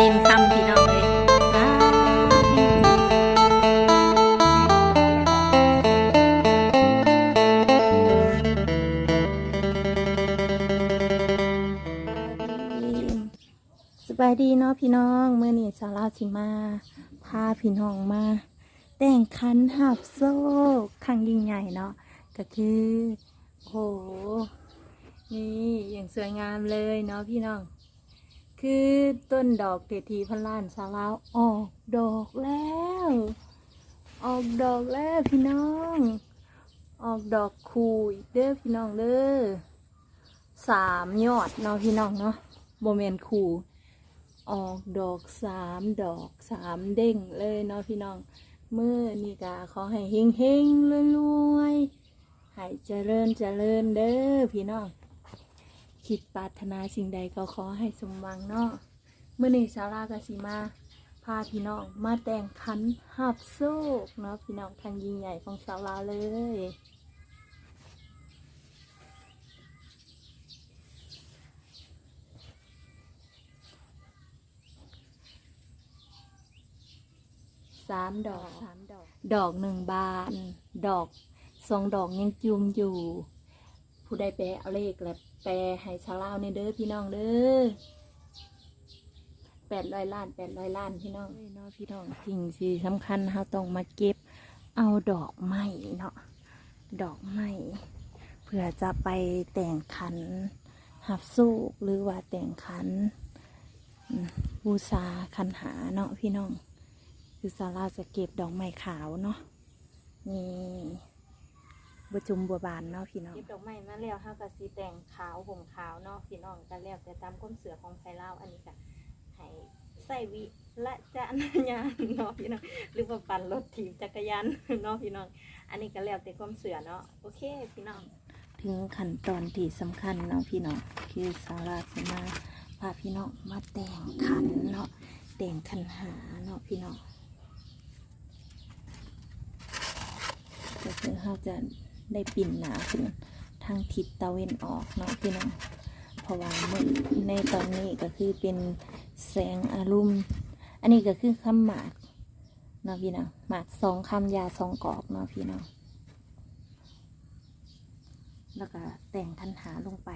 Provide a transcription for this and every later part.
น้นคำพี่น้องเลยสบายดีเนาะพี่น้องเมื่อนี้สาราสิมาพาพี่น้องมา แต่งคันหับโซ่ครั้งยิ่งใหญ่เนาะก็คือโหนี่อย่างสวยงามเลยเนาะพี่น้อง คือต้นดอกเตทีพันล้านสาวลาวออกดอกแล้ว ออกดอกแล้วพี่น้อง ออกดอกคูอีกเด้อพี่น้องเด้อสามยอดเนาะพี่น้องเนาะโมเมนคูออกดอกสามดอกสามเด้งเลยเนาะพี่น้องเมื่อนี่กาขอให้เฮงเฮงรวยรวยให้เจริญเจริญเด้อพี่น้อง คิดปรารถนาสิ่งใดก็ขอให้สมหวังเนาะเมื่อนี้สารากสิมาพาพี่น้องมาแต่งขันหับโซกเนาะพี่น้องทางยิ่งใหญ่ของสาวลาเลยสามดอกสามดอก ดอกหนึ่งบานดอกสองดอกยังจูงอยู่ ผู้ใดแปลเอาเลขและ แปลให้ชาวลาวในเด้อพี่น้องเด้อแปดร้อยล้านแปดร้อยล้านพี่น้องเนาะพี่น้องสิ่งที่สำคัญเราต้องมาเก็บเอาดอกไม้เนาะดอกไม้เพื่อจะไปแต่งขันหับสู้หรือว่าแต่งขันบูชาคันหาเนาะพี่น้อง คือซาร่าจะเก็บดอกไม้ขาวเนาะนี่ บัจุมบัวบานเนาะพี่น้อง เก็บดอกไม้มาแล้วห้ากะสีแต่งขาวห่มขาวเนาะพี่น้องกันแล้วแต่ตามก้มเสือของไทยเล่าวอันนี้ก็ให้ใส่วิละจานยานเนาะพี่น้องหรือว่าปั่นรถถีบจักรยานเนาะพี่น้อง อันนี้ก็แล้วแต่ก้มเสือเนาะโอเคพี่น้อง ถึงขั้นตอนที่สำคัญเนาะพี่น้องคือซาร่าจะมาพาพี่น้องมาแต่งขันเนาะแต่งขันหาเนาะพี่น้องก็คือเขาจะ ได้ปิ่นหนาขึ้นทางทิศตะเวนออกเนาะพี่น้องเพราะว่าเมื่อในตอนนี้ก็คือเป็นแสงอารมณ์อันนี้ก็คือคำหมากเนาะพี่น้องหมากสองคำยาสองกอกเนาะพี่น้องแล้วก็แต่งคันหาลงไป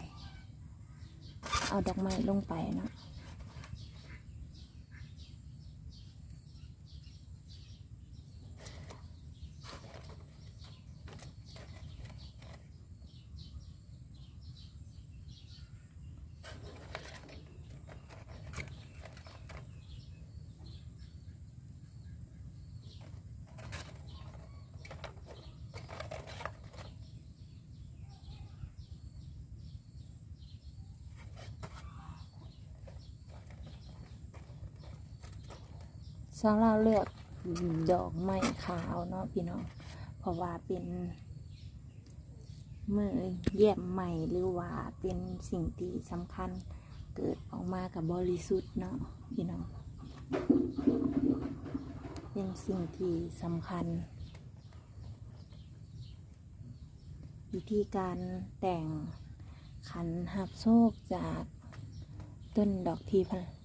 เอาดอกไม้ลงไปเนาะ สาวเราเลือกดอกไม้ขาวเนาะพี่น้องเพราะว่าเป็นมือเยี่ยมใหม่หรือว่าเป็นสิ่งที่สำคัญเกิดออกมากับบริสุทธิ์เนาะพี่น้องเป็นสิ่งที่สำคัญ วิธีการแต่งขันหับโชคจากต้นดอกทีพัน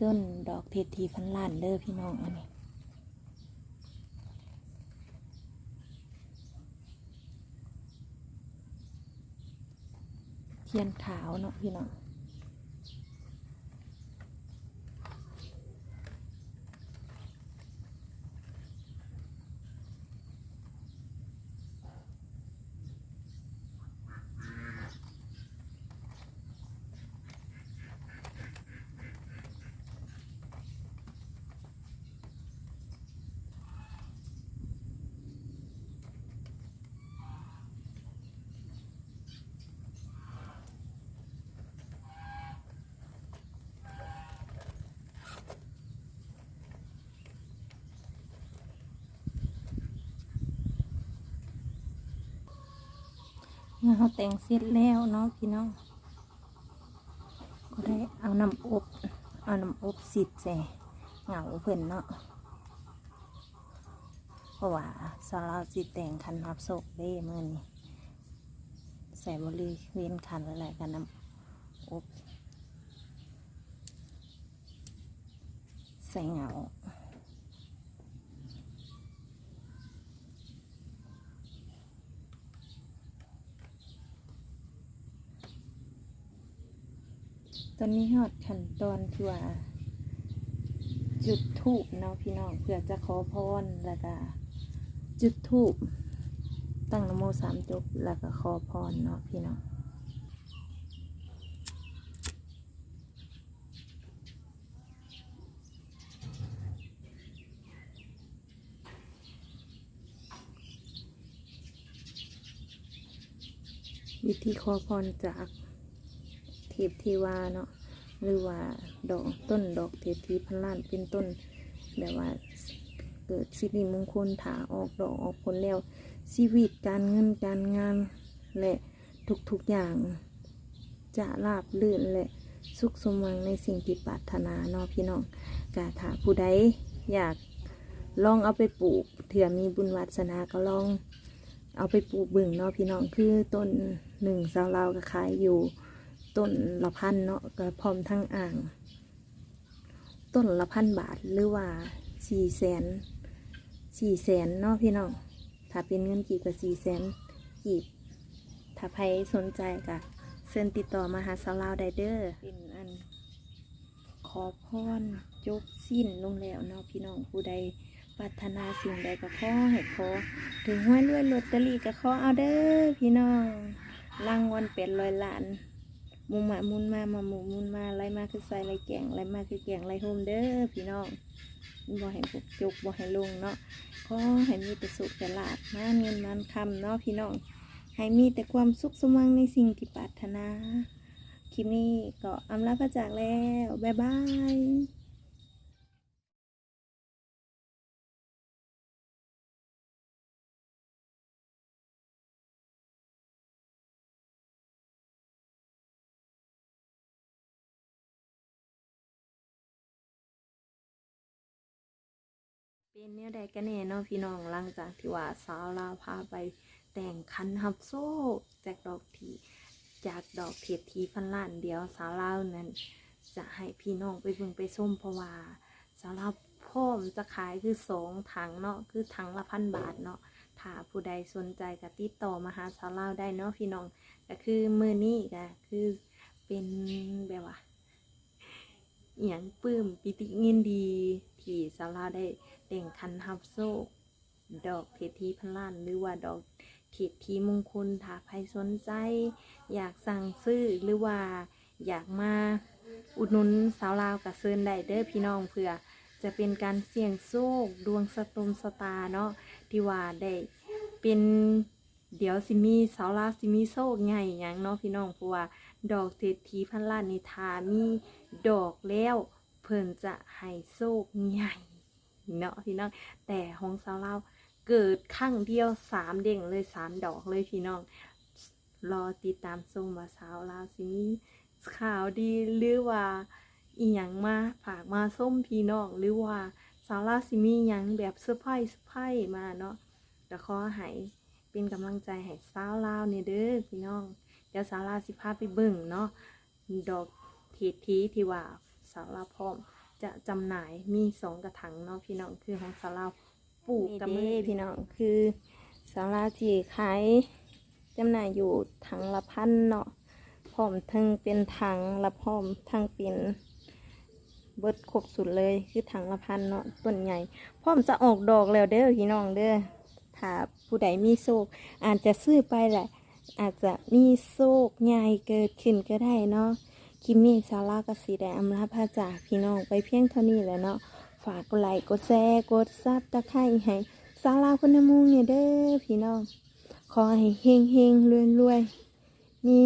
ต้นดอกเทศทีพันล้านเด้อพี่น้องอันนี้เทียนขาวเนาะพี่น้อง เมื่อเขาแต่งเสร็จแล้วเนาะพี่น้อง ก็ได้เอาน้ำอบเอาน้ำอบสิดใส่เหงาเพิ่อนเนาะเพราะว่าสาวเราสิแต่งคันรับโศกเด้เมื่อนี้ใส่บริเวณคันอะไรกันน้ำอบใส่เหงา ตอนนี้ฮอดขั้นตอนที่ว่าจุดทูบเนาะพี่น้องเพื่อจะขอพรแล้วก็จุดทูบตั้งนโมสามจบแล้วก็ขอพรเนาะพี่น้องวิธีขอพรจาก พเทวาเนาะหรือว่าดอกต้นดอกเทพีพันล้านเป็นต้น แบบว่าเกิดสิริมงคลถาออกดอกออกผลแล้วชีวิตการเงินการงาน และทุกๆอย่าง จะราบลื่นและสุขสมหวังในสิ่งที่ปรารถนาเนาะพี่น้องกาถาผู้ใดอยากลองเอาไปปลูกเถื่อมีบุญวัสนาก็ลองเอาไปปลูกบึ่งเนาะพี่น้องคือต้นหนึ่งสาวลาก็ขายอยู่ ต้นละพันเนาะก็พร้อมทั้งอ่าง ต้นละพันบาทหรือว่าสี่แสนสี่แสนเนาะพี่น้องถ้าเป็นเงินกีบก็สี่แสนกีบถ้าใครสนใจก็เชิญติดต่อมาหาสาวลาวไดเด้อเป็นอัน ขอพรจบสิ้นลงแล้วเนาะพี่น้องผู้ใดปรารถนาสิ่งใดก็ขอให้ขอถึงห้วยรวยลอตเตอรี่ก็ขอเอาเด้อพี่น้องรางวัลเป็นร้อยล้าน มุมมามุนมามาหมูมุนมาไล่มาคือใส่ไล่แกงไล่มาคือแกงไล่โฮมเด้อพี่น้องบ่ให้ปุกจุกบ่ให้ลงเนาะขอให้มีแต่สุขแต่ลาบมาเงินมันคำเนาะพี่น้องให้มีแต่ความสุขสมหวังในสิ่งที่ปรารถนาคลิปนี้ก็อำลาพระจากแล้วบ๊ายบาย เป็นเนี่ยใดกันแน่เนาะพี่น้องหลังจากที่ว่าสาวลาวพาไปแต่งคันฮับโซ่จากดอกทีจากดอกเทียบทีพันล้านเดียวสาวลาวนั้น จะให้พี่น้องไปเบิ่งไปส้มเพราะว่าสาวลาวพ่อมจะขายคือสองถังเนาะคือถังละพันบาทเนาะถ้าผู้ใดสนใจก็ติดต่อมาหาสาวลาวได้เนาะพี่น้องก็คือมือนี้ก็คือเป็นแบบว่า อหย่างปื้มปิติเงินดี ที่สาวลาได้แต่งคันฮับโซกดอกเททีพันล้านหรือว่าดอกเททีมงคลถ้าใครสนใจ อยากสั่งซื้อหรือว่าอยากมาอุดหนุนสาวลาวกับเซินได้เด้อพี่น้องเพื่อจะเป็นการเสี่ยงโชคดวงสตมสตาเนาะที่ว่าได้เป็นเดี๋ยวสิมีสาวลาวสิมีโชคใหญ่ยังเนาะพี่น้องเพราะว่าดอกเศรษฐีพันล้านนิทามี ดอกแล้ว เพิ่นจะให้โชคใหญ่เนาะพี่น้อง แต่ของสาวลาวเกิดข้างเดียวสามเด้งเลยสามดอกเลยพี่น้อง รอติดตามชมว่าสาวลาวสิมีข่าวดีหรือว่าอีหยังมาฝากมาส้มพี่น้องหรือว่าสาวราซิมีหยังแบบเซอร์ไพรส์เซอร์ไพรส์มาเนาะแต่ขอให้เป็นกำลังใจให้สาวลาวเนี่ยเด้อพี่น้องเดี๋ยวสาวลาวสิพาไปเบิ่งเนาะดอก ทีทีที่ว่าสาวลาพร้อมจะจำหน่ายมีสองกระถางเนาะพี่น้องคือของสาวลาปลูกกับมือพี่น้องคือสาวลาจีขายจำหน่ายอยู่ถังละพันเนาะพร้อมทั้งเป็นถังละพร้อมทั้งเป็นเบิดครบสุดเลยคือถังละพันเนาะต้นใหญ่พร้อมจะออกดอกแล้วเด้อพี่น้องเด้อถ้าผู้ใดมีโชคอาจจะซื้อไปแหละ อาจจะมีโชคใหญ่เกิดขึ้นก็ได้เนาะ คลิปนี้ซาระกสีแดงอำลาพาจากพี่น้องไปเพียงเท่านี้แล้วเนาะฝากกดไลค์กดแชร์กดซับตะไคร้ให้สาราคนนมุงเนี่ยเด้อพี่น้องขอให้เฮงเฮงรวยรวยมี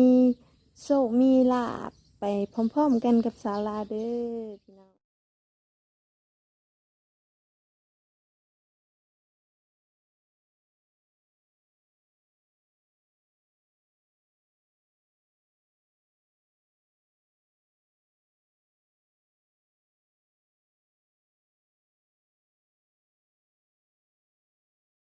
โชคมีลาบไปพร้อมๆกันกับซาลาเด้อ